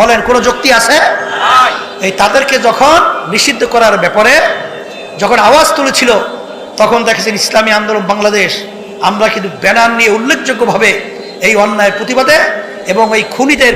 বলেন, কোনো যুক্তি আছে? এই তাদেরকে যখন নিষিদ্ধ করার ব্যাপারে যখন আওয়াজ তুলেছিল, তখন দেখেছেন ইসলামী আন্দোলন বাংলাদেশ। আমরা কিন্তু ব্যানার নিয়ে উল্লেখযোগ্যভাবে এই অন্যায়ের প্রতিবাদে এবং এই খুনিদের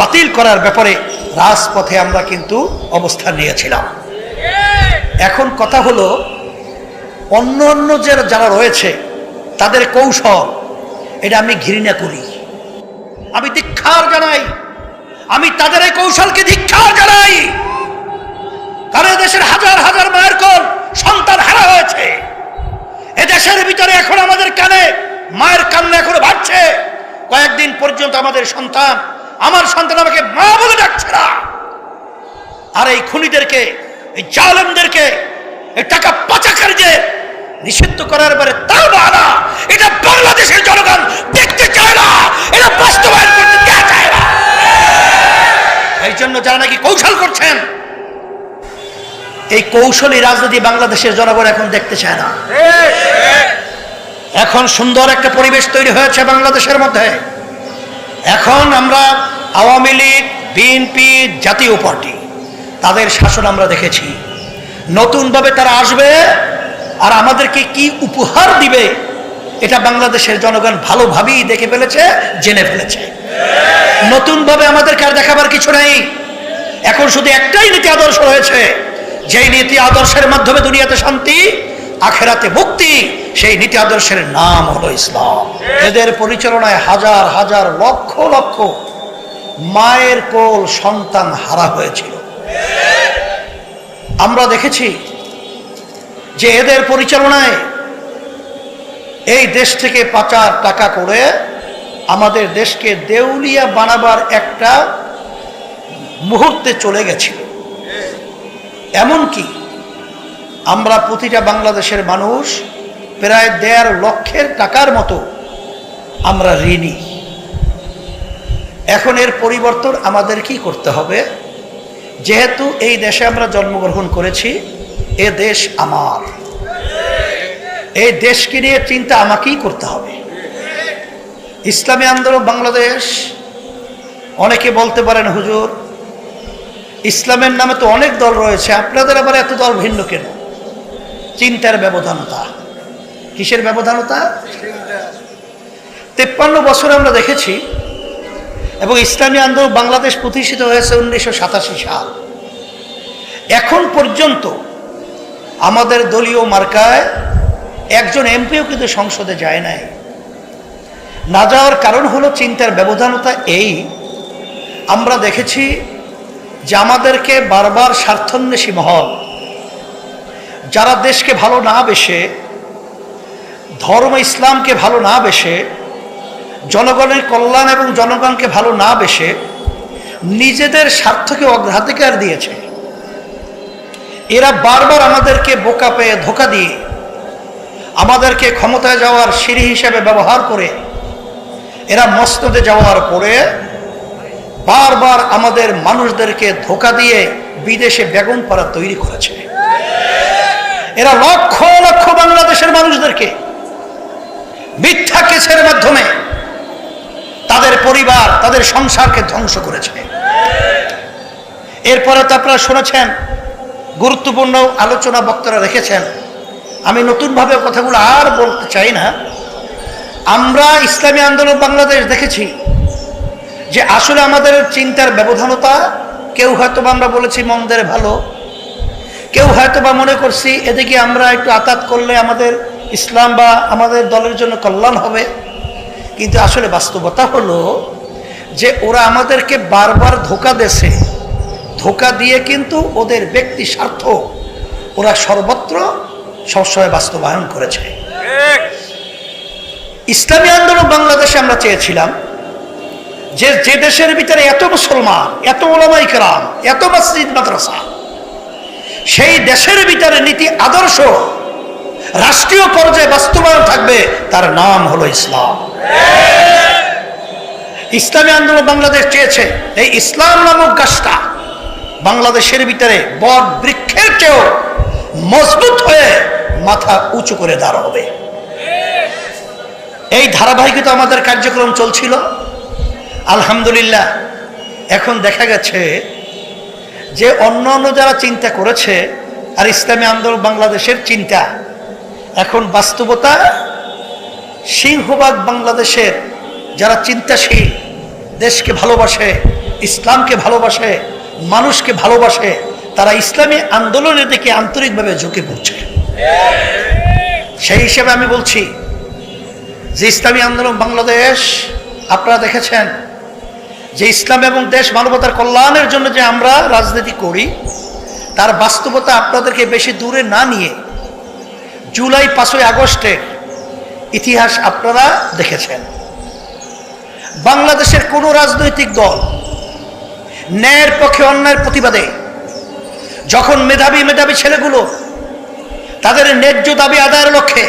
বাতিল করার ব্যাপারে রাজপথে আমরা কিন্তু অবস্থান নিয়েছিলাম। এখন কথা হলো, অন্য অন্য যে যারা রয়েছে, তাদের কৌশল, এটা আমি ঘৃণা করি। আমি ধিক্ষার জানাই। আমি তাদের এই কৌশলকে ধিক্ষার জানাই। কারণ দেশের হাজার হাজার মায়ের কোল সন্তান হারা হয়েছে। এ দেশের ভিতরে এখন আমাদের কানে মায়ের কান্না এখনও বাড়ছে কয়েকদিন পর্যন্ত আমাদের সন্তান, আমার সন্তান আমাকে মা বলে ডাকছে না। আর এই খুনিদেরকে, এই জালেমদেরকে, এই টাকা পাচাকারীদের নিষিদ্ধ করার পরে তার বাহানা এটা বাংলাদেশের জনগণ দেখতে চায় না। এটা বাস্তবায়ন করতে দেয়া চায় না এই জন্য যারা নাকি কৌশল করছেন, এই কৌশলী রাজনীতি বাংলাদেশের জনগণ এখন দেখতে চায় না। এখন সুন্দর একটা পরিবেশ তৈরি হয়েছে বাংলাদেশের মধ্যে। এখন আমরা আওয়ামী লীগ, বিএনপি, জাতীয় পার্টি, তাদের শাসন আমরা দেখেছি। নতুনভাবে তারা আসবে আর আমাদেরকে কি উপহার দিবে, এটা বাংলাদেশের জনগণ ভালোভাবেই দেখে ফেলেছে, জেনে ফেলেছে। নতুনভাবে আমাদেরকে আর দেখাবার কিছু নেই। এখন শুধু একটাই নীতি আদর্শ রয়েছে। যেই নীতি আদর্শের মাধ্যমে দুনিয়াতে শান্তি, আখেরাতে মুক্তি, সেই নীতি আদর্শের নাম হলো ইসলাম। এদের পরিচালনায় হাজার হাজার, লক্ষ লক্ষ মায়ের কোল সন্তান হারা হয়েছিল। আমরা দেখেছি যে এদের পরিচালনায় এই দেশ থেকে পাচার টাকা করে আমাদের দেশকে দেউলিয়া বানাবার একটা মুহূর্তে চলে গেছিল। এমনকি আমরা প্রতিটা বাংলাদেশের মানুষ প্রায় দেড় লক্ষের টাকার মতো আমরা ঋণী। এখন এর পরিবর্তন আমাদের কি করতে হবে? যেহেতু এই দেশে আমরা জন্মগ্রহণ করেছি, এ দেশ আমার। এই দেশকে নিয়ে চিন্তা আমাকেই করতে হবে। ইসলামী আন্দোলন বাংলাদেশ, অনেকে বলতে পারেন, হুজুর, ইসলামের নামে তো অনেক দল রয়েছে, আপনাদের আবার এত দল ভিন্ন কেন? চিন্তার ব্যবধানতা। কিসের ব্যবধানতা? তেপ্পান্ন বছর আমরা দেখেছি, এবং ইসলামী আন্দোলন বাংলাদেশ প্রতিষ্ঠিত হয়েছে উনিশশো সাতাশি সাল। এখন পর্যন্ত আমাদের দলীয় মার্কায় একজন এমপিও কিন্তু সংসদে যায় নাই। না যাওয়ার কারণ হলো চিন্তার ব্যবধানতা এই। আমরা দেখেছি যে আমাদেরকে বারবার স্বার্থন্বেষী মহল, যারা দেশকে ভালো না বেসে ধর্ম ইসলামকে ভালো না বেসে জনগণের কল্যাণ এবং জনগণকে ভালো না বেসে নিজেদের স্বার্থকে অগ্রাধিকার দিয়েছে। এরা বারবার আমাদেরকে বোকা পেয়ে ধোকা দিয়ে, আমাদেরকে ক্ষমতায় যাওয়ার সিঁড়ি হিসেবে ব্যবহার করে এরা মসনদে যাওয়ার পরে বারবার আমাদের মানুষদেরকে ধোকা দিয়ে বিদেশে বেগুন পাড়া তৈরি করেছে। এরা লক্ষ লক্ষ বাংলাদেশের মানুষদেরকে মিথ্যা কেসের মাধ্যমে তাদের পরিবার, তাদের সংসারকে ধ্বংস করেছে। এরপরে তো আপনারা শুনেছেন, গুরুত্বপূর্ণ আলোচনা বক্তারা রেখেছেন। আমি নতুনভাবে কথাগুলো আর বলতে চাই না। আমরা ইসলামী আন্দোলন বাংলাদেশ দেখেছি যে আসলে আমাদের চিন্তার ব্যবধানতা, কেউ হয়তো আমরা বলেছি মন্দের ভালো, কেউ হয়তো বা মনে করছি এদিকে আমরা একটু আতাত করলে আমাদের ইসলাম বা আমাদের দলের জন্য কল্যাণ হবে। কিন্তু আসলে বাস্তবতা হলো যে ওরা আমাদেরকে বারবার ধোকা দেছে। ধোকা দিয়ে কিন্তু ওদের ব্যক্তি স্বার্থ ওরা সর্বত্র সবসময় বাস্তবায়ন করেছে। ইসলামী আন্দোলন বাংলাদেশে আমরা চেয়েছিলাম যে যে দেশের ভিতরে এত মুসলমান, এত ওলামাই কেরাম, এত মসজিদ, মাদ্রাসা, সেই দেশের ভিতরে নীতি, আদর্শ, রাষ্ট্রীয় পর্যায়ে বাস্তবায়ন থাকবে, তার নাম হলো ইসলাম। ইসলামী আন্দোলন বাংলাদেশ চেয়েছে, এই ইসলাম নামক গাছটা বাংলাদেশের ভিতরে বট বৃক্ষের চেয়েও মজবুত হয়ে মাথা উঁচু করে দাঁড়াবে এই ধারাবাহিকতা আমাদের কার্যক্রম চলছিল। আলহামদুলিল্লাহ, এখন দেখা গেছে যে অন্য অন্য যারা চিন্তা করেছে আর ইসলামী আন্দোলন বাংলাদেশের চিন্তা, এখন বাস্তবতা সিংহবাগ বাংলাদেশের যারা চিন্তাশীল, দেশকে ভালোবাসে, ইসলামকে ভালোবাসে, মানুষকে ভালোবাসে, তারা ইসলামী আন্দোলনের দিকে আন্তরিকভাবে ঝুঁকে পড়ছে। সেই হিসেবে আমি বলছি যে ইসলামী আন্দোলন বাংলাদেশ, আপনারা দেখেছেন যে ইসলাম এবং দেশ মানবতার কল্যাণের জন্য যে আমরা রাজনীতি করি, তার বাস্তবতা আপনাদেরকে বেশি দূরে না নিয়ে জুলাই পাঁচই আগস্টের ইতিহাস আপনারা দেখেছেন। বাংলাদেশের কোনো রাজনৈতিক দল ন্যায়ের পক্ষে অন্যায়ের প্রতিবাদে যখন মেধাবী মেধাবী ছেলেগুলো তাদের ন্যায্য দাবি আদায়ের লক্ষ্যে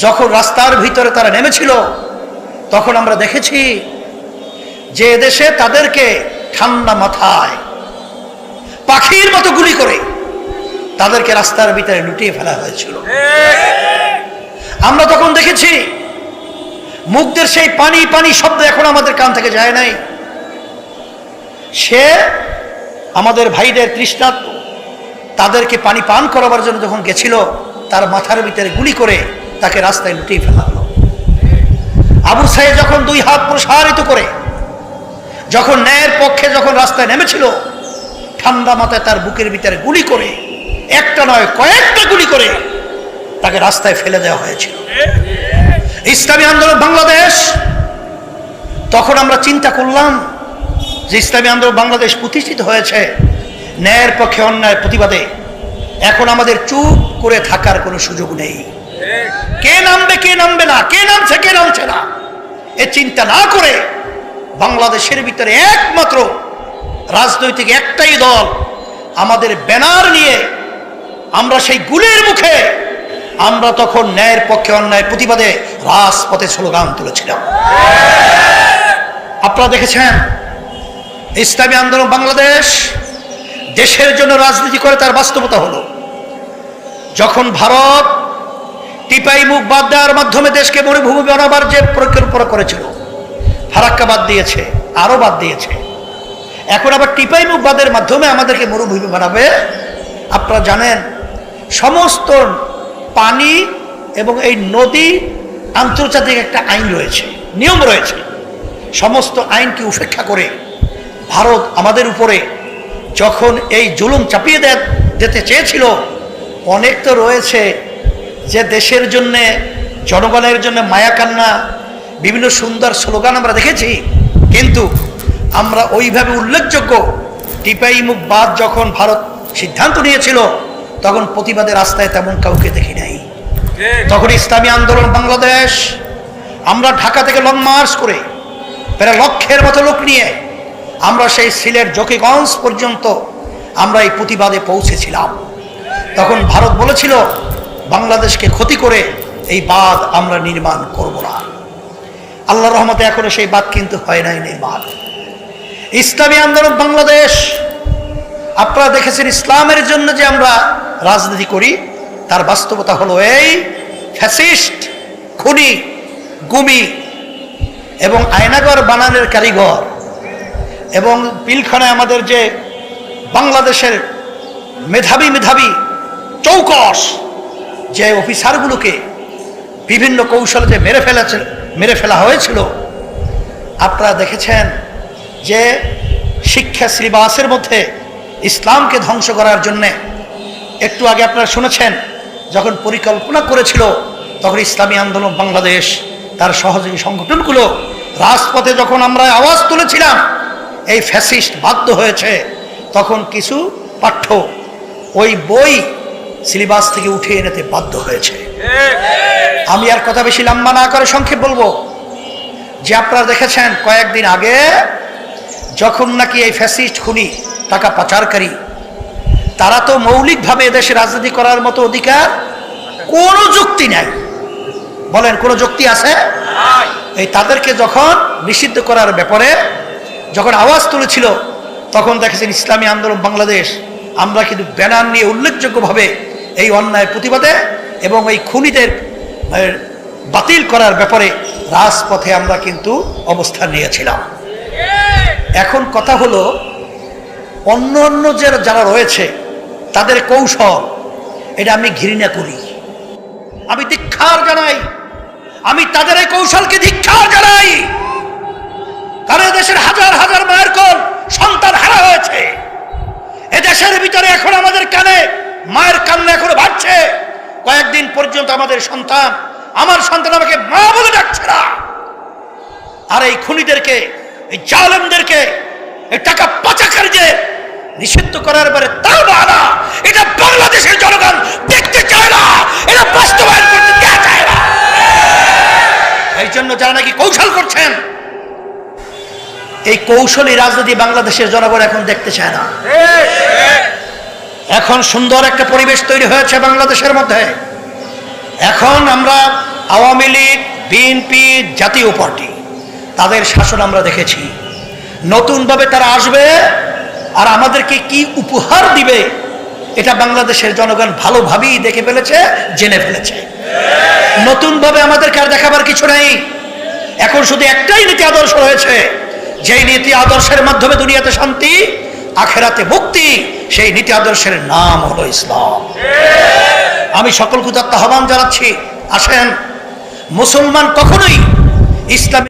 যখন রাস্তার ভিতরে তারা নেমেছিল, তখন আমরা দেখেছি যে দেশে তাদেরকে ঠান্ডা মাথায়, পাখির মতো গুলি করে তাদেরকে রাস্তার ভিতরে লুটিয়ে ফেলা হয়েছিল। আমরা তখন দেখেছি, মুখদের সেই পানি পানি শব্দ এখন আমাদের কান থেকে যায় নাই। সে আমাদের ভাইদের তৃষ্ণাত তাদেরকে পানি পান করাবার জন্য যখন গেছিল, তার মাথার ভিতরে গুলি করে তাকে রাস্তায় লুটিয়ে ফেলা হলো। আবু সাহেব যখন দুই হাত প্রসারিত করে, যখন ন্যায়ের পক্ষে যখন রাস্তায় নেমেছিল, ঠান্ডা মাথায় তার বুকের ভিতরে গুলি করে, একটা নয়, কয়েকটা গুলি করে তাকে রাস্তায় ফেলে দেওয়া হয়েছিল। ইসলামী আন্দোলন বাংলাদেশ, তখন আমরা চিন্তা করলাম যে ইসলামী আন্দোলন বাংলাদেশ প্রতিষ্ঠিত হয়েছে, ন্যায়ের পক্ষে অন্যায়ের প্রতিবাদে। এখন আমাদের চুপ করে থাকার কোনো সুযোগ নেই। কে নামবে কে নামবে না, কে নামছে কে নামছে না? এ চিন্তা না করে বাংলাদেশের ভিতরে একমাত্র রাজনৈতিক একটাই দল আমাদের ব্যানার নিয়ে আমরা সেই গুলের মুখে আমরা তখন ন্যায়ের পক্ষে অন্যায় প্রতিবাদে রাজপথে স্লোগান তুলেছিলাম। আপনারা দেখেছেন, ইসলামী আন্দোলন বাংলাদেশ দেশের জন্য রাজনীতি করে তার বাস্তবতা হলো। যখন ভারত টিপাই মুখ বাদ দেওয়ার মাধ্যমে দেশকে মরুভূমি বানাবার যে পরিকল্পনা করেছিল, ফারাক্কা বাদ দিয়েছে, আরও বাদ দিয়েছে। এখন আবার টিপাই মুখ বাদের মাধ্যমে আমাদেরকে মরুভূমি বানাবে। আপনারা জানেন, সমস্ত পানি এবং এই নদী আন্তর্জাতিক একটা আইন রয়েছে, নিয়ম রয়েছে। সমস্ত আইনকে উপেক্ষা করে ভারত আমাদের উপরে যখন এই জুলুম চাপিয়ে দে দিতে চেয়েছিল, অনেক তো রয়েছে যে দেশের জন্যে জনগণের জন্য মায়া কান্না বিভিন্ন সুন্দর স্লোগান আমরা দেখেছি কিন্তু আমরা ওইভাবে উল্লেখযোগ্য টিপাই মুখ বাদ যখন ভারত সিদ্ধান্ত নিয়েছিল তখন প্রতিবাদের রাস্তায় তেমন কাউকে দেখি নাই। তখন ইসলামী আন্দোলন বাংলাদেশ আমরা ঢাকা থেকে লং মার্চ করে প্রায় লক্ষের মতো লোক নিয়ে আমরা সেই সিলেট জকিগঞ্জ পর্যন্ত আমরা এই প্রতিবাদে পৌঁছেছিলাম। তখন ভারত বলেছিল বাংলাদেশকে ক্ষতি করে এই বাঁধ আমরা নির্মাণ করব না। আল্লাহ রহমতে এখনও সেই বাদ কিন্তু হয় নাই নির্মাণ। ইসলামী আন্দোলন বাংলাদেশ, আপনারা দেখেছেন ইসলামের জন্য যে আমরা রাজনীতি করি, তার বাস্তবতা হলো এই ফ্যাসিস্ট, খুনি, গুমি এবং আয়নাগর বানানের কারিগর এবং পিলখানায় আমাদের যে বাংলাদেশের মেধাবী মেধাবী চৌকস যে অফিসারগুলোকে বিভিন্ন কৌশলে যে মেরে ফেলেছে মেরে ফেলা হয়েছিল, আপনারা দেখেছেন যে শিক্ষা শ্রীবাসের মধ্যে ইসলামকে ধ্বংস করার জন্যে একটু আগে আপনারা শুনেছেন, যখন পরিকল্পনা করেছিল তখন ইসলামী আন্দোলন বাংলাদেশ, তার সহযোগী সংগঠনগুলো রাজপথে যখন আমরা আওয়াজ তুলেছিলাম, এই ফ্যাসিস্ট বাধ্য হয়েছে, তখন কিছু পাঠ্য, ওই বই সিলেবাস থেকে উঠে এনেতে বাধ্য হয়েছে। আমি আর কথা বেশি লম্বা না করে সংক্ষেপ বলব। যে আপনারা দেখেছেন কয়েকদিন আগে যখন নাকি এই ফ্যাসিস্ট খুনি টাকা পাচারকারী তারা তো মৌলিকভাবে এদেশে রাজনীতি করার মতো অধিকার কোনো যুক্তি নাই। বলেন কোনো যুক্তি আছে? এই তাদেরকে যখন নিষিদ্ধ করার ব্যাপারে যখন আওয়াজ তুলেছিল তখন দেখেছেন ইসলামী আন্দোলন বাংলাদেশ আমরা কিন্তু ব্যানার নিয়ে উল্লেখযোগ্যভাবে এই অন্যায় প্রতিবাদে এবং এই খুনিদের বাতিল করার ব্যাপারে রাজপথে আমরা কিন্তু অবস্থান নিয়েছিলাম। এখন কথা হলো, অন্য অন্য যে যারা রয়েছে, তাদের কৌশল, এটা আমি ঘৃণা করি। আমি ধিক্ষার জানাই। আমি তাদের এই কৌশলকে ধিক্ষার জানাই। কারণ দেশের হাজার হাজার মায়ের কোল সন্তান হারা হয়েছে। এ দেশের ভিতরে এখন আমাদের কানে মায়ের কান্না এখনও বাড়ছে। কয়েকদিন পর্যন্ত আমাদের সন্তান, আমার সন্তান আমাকে মা বলে ডাকছে না। আর এই খুনিদেরকে, এই জালেমদেরকে, এই টাকা পাচাকারীদের নিষিদ্ধ করার পরে তাও না এটা বাংলাদেশের জনগণ দেখতে চায় না। এটা বাস্তবায়ন করতে চায় না। এই জন্য যারা নাকি কৌশল করছেন, এই কৌশলী রাজনীতি বাংলাদেশের জনগণ এখন দেখতে চায় না। এখন সুন্দর একটা পরিবেশ তৈরি হয়েছে বাংলাদেশের মধ্যে। এখন আমরা আওয়ামী লীগ বিএনপি জাতীয় পার্টি, তাদের শাসন আমরা দেখেছি। নতুনভাবে তারা আসবে আর আমাদেরকে কি উপহার দিবে, এটা বাংলাদেশের জনগণ ভালোভাবেই দেখে ফেলেছে, জেনে ফেলেছে। নতুনভাবে আমাদেরকে আর দেখাবার কিছু নেই। এখন শুধু একটাই নীতি আদর্শ রয়েছে, যেই নীতি আদর্শের মাধ্যমে দুনিয়াতে শান্তি আখেরাতে মুক্তি, সেই নীতি আদর্শের নাম হলো ইসলাম। আমি সকল কুদাত্ত আহ্বান জানাচ্ছি, আসেন, মুসলমান কখনোই ইসলাম